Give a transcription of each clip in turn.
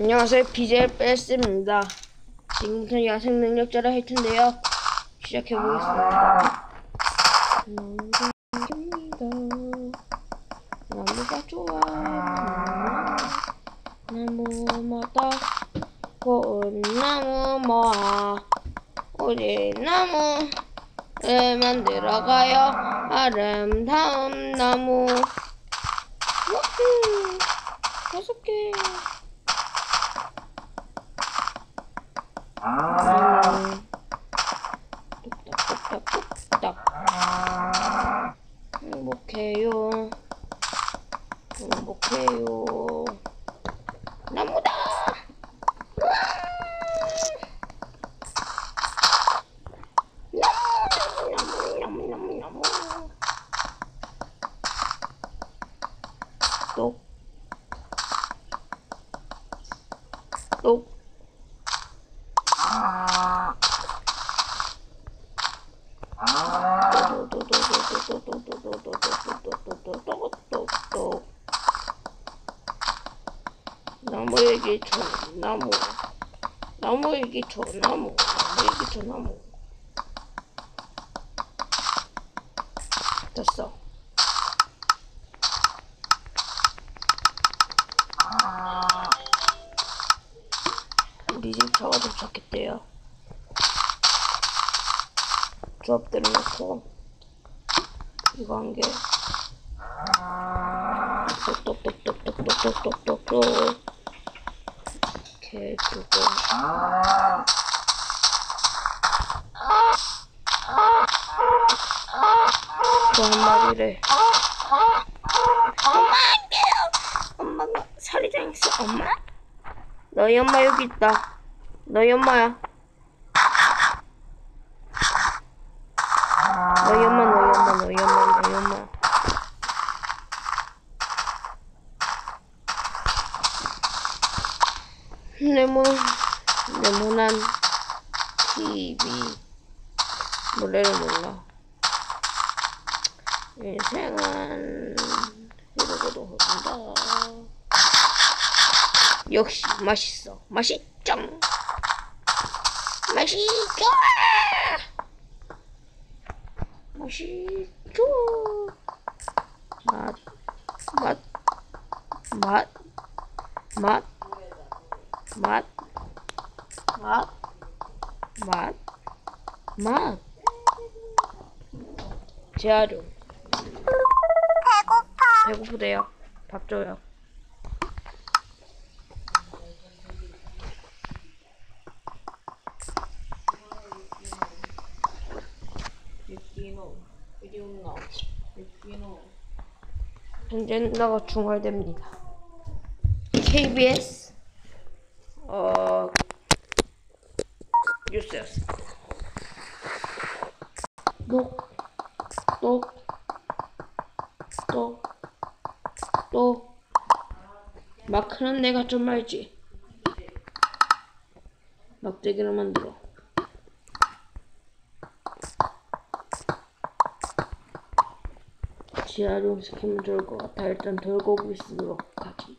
안녕하세요 BJ 베스입니다. 지금부터 야생 능력자를 할 텐데요. 시작해 보겠습니다. 나무가 좋아. 나무마다 고운 나무 모아 우리 나무를 만들어가요. 아름다운 나무. 우후, 다섯 개. Ah! 나무에게 저 나무 나무에게 저 나무 나무에게 저 나무 됐어. 우리 집 차가 도착했대요. 조합대로 놓고 이거 한 개. 똑똑똑똑똑똑똑똑똑 이렇게 두고 또한 마리를 엄마 엄마가 살이 당했어 엄마 너희 엄마 여기 있다 너희 엄마야 너희 엄마 너희 엄마 너희 엄마 너희 엄마 레몬 레몬한 TV 노래를 몰라. 인생은 이러고도 흐른다 역시 맛있어. 맛있죠 맛있죠 맛있죠 맛, 맛, 맛, 맛, 맛, 맛, 맛, 맛. 재활용. 배고파. 배고프대요. 밥 줘요. 현재 나가 중얼됩니다. KBS 어 뉴스였습니다. 똑똑 똑 똑 마크는 내가 좀 알지. 막대기를 만들어. 재활용 시키면 좋을 것 같아. 일단 돌고기 쓰도록 하지.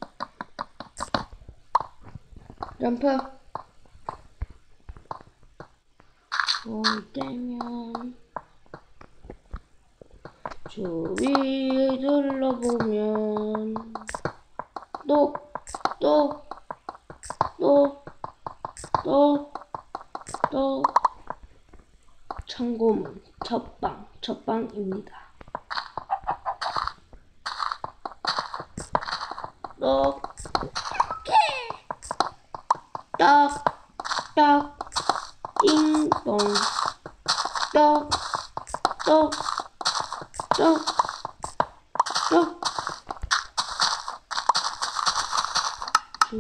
점프. 올 때면 주위에 둘러보면 또, 또, 또, 또, 또 참고문 첫방, 첫방입니다. 똑, 떡, 떡, 띵동, 떡, 떡, 떡, 떡. 주위를 둘러보면 음. 와,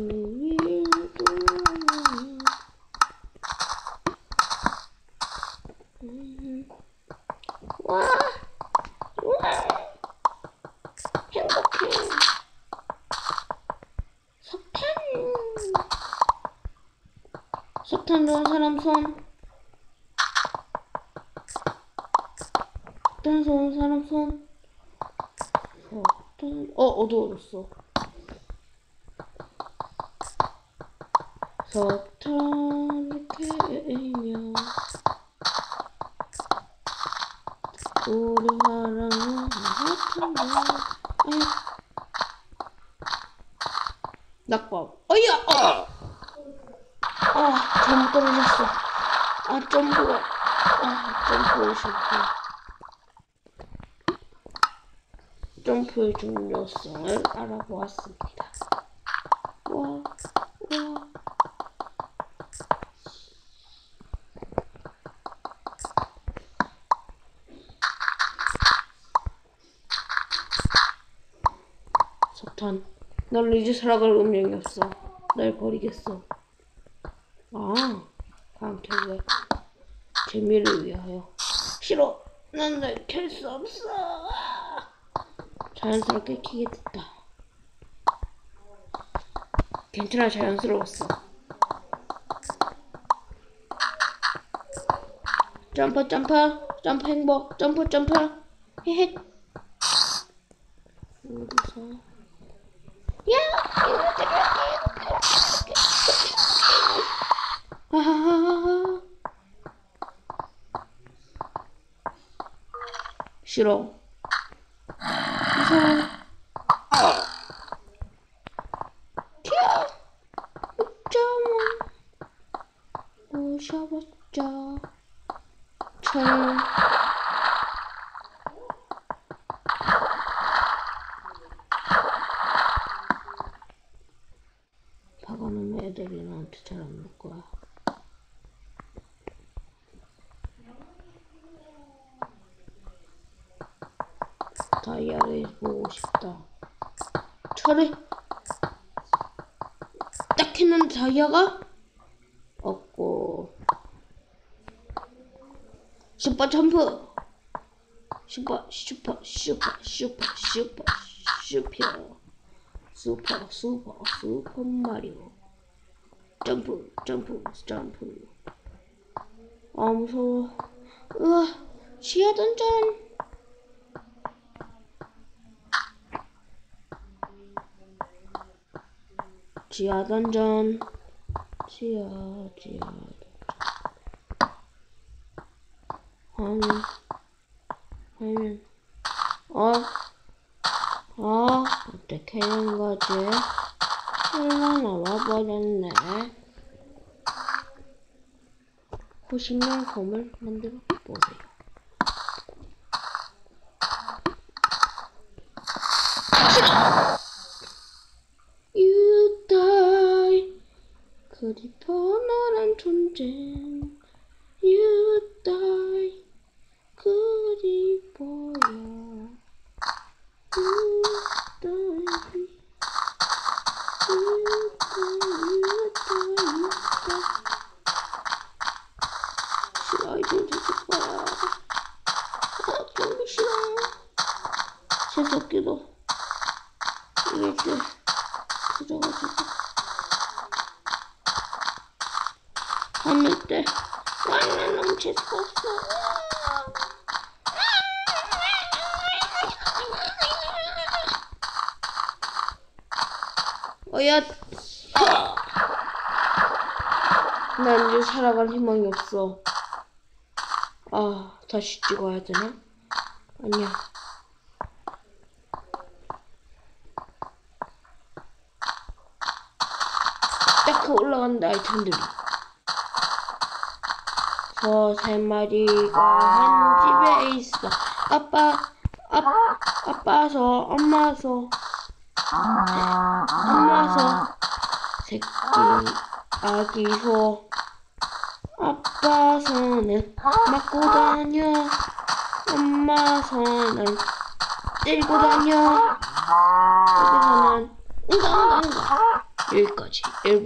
와, 행복해. 석탄. 석탄 좋은 사람 손. 석탄 좋은 사람 손. 석탄. 어, 어두워졌어. 석탄 캐면 우리 사랑은 같은데 낙법. 어이야 어. 아 잘못 떨어졌어. 아 점프가 아 점프를 실패 점프의 중요성을 알아보았습니다. 와 와. 석탄, 널 이제 살아갈 운명이 없어. 날 버리겠어. 아, 강태왜 재미를 위하여. 싫어. 난날켤수 없어. 자연스럽게 키게 됐다. 괜찮아, 자연스러웠어. 점프, 점프, 점프 행복, 점프, 점프. 헤헤. 어디서? 아, 싫어. 무서워 튀어. 웃자마 웃자봤자. 철 잘안놀 거야. 다이아를 보고 싶다. 철이 딱 했는데 다이아가 없고 슈퍼 점프 슈퍼 슈퍼 슈퍼 슈퍼 슈퍼 슈퍼 슈퍼 슈퍼 슈퍼 마리오 점프 점프 점프. 아 무서워. 으아 지하 던전 지하 던전. 지하 지하. 화면. 화면. 어? 어? 어떻게 된 거지? 설마 나와버렸네. 호신용 검을 만들어 보세요. You die 그리 편안한 존재 You die 그리 보여 You die You die You die You die 죽을 거야 아 너무 싫어 새끼도 이게 이제 그래가지고 하늘 때 완전 너무 재수가 없어 어야 난 이제 살아갈 희망이 없어 아 다시 찍어야 되나? 아니야. 딱그 올라간다 아이템들이. 저 세 마리가 한 집에 있어. 아빠 아, 아빠서 엄마서 엄마서 새끼 아기 소 아빠 손을 맞고 다녀. 엄마 손을 때리고 다녀. 여기서는 응가 응가 응가. 여기까지. 일곱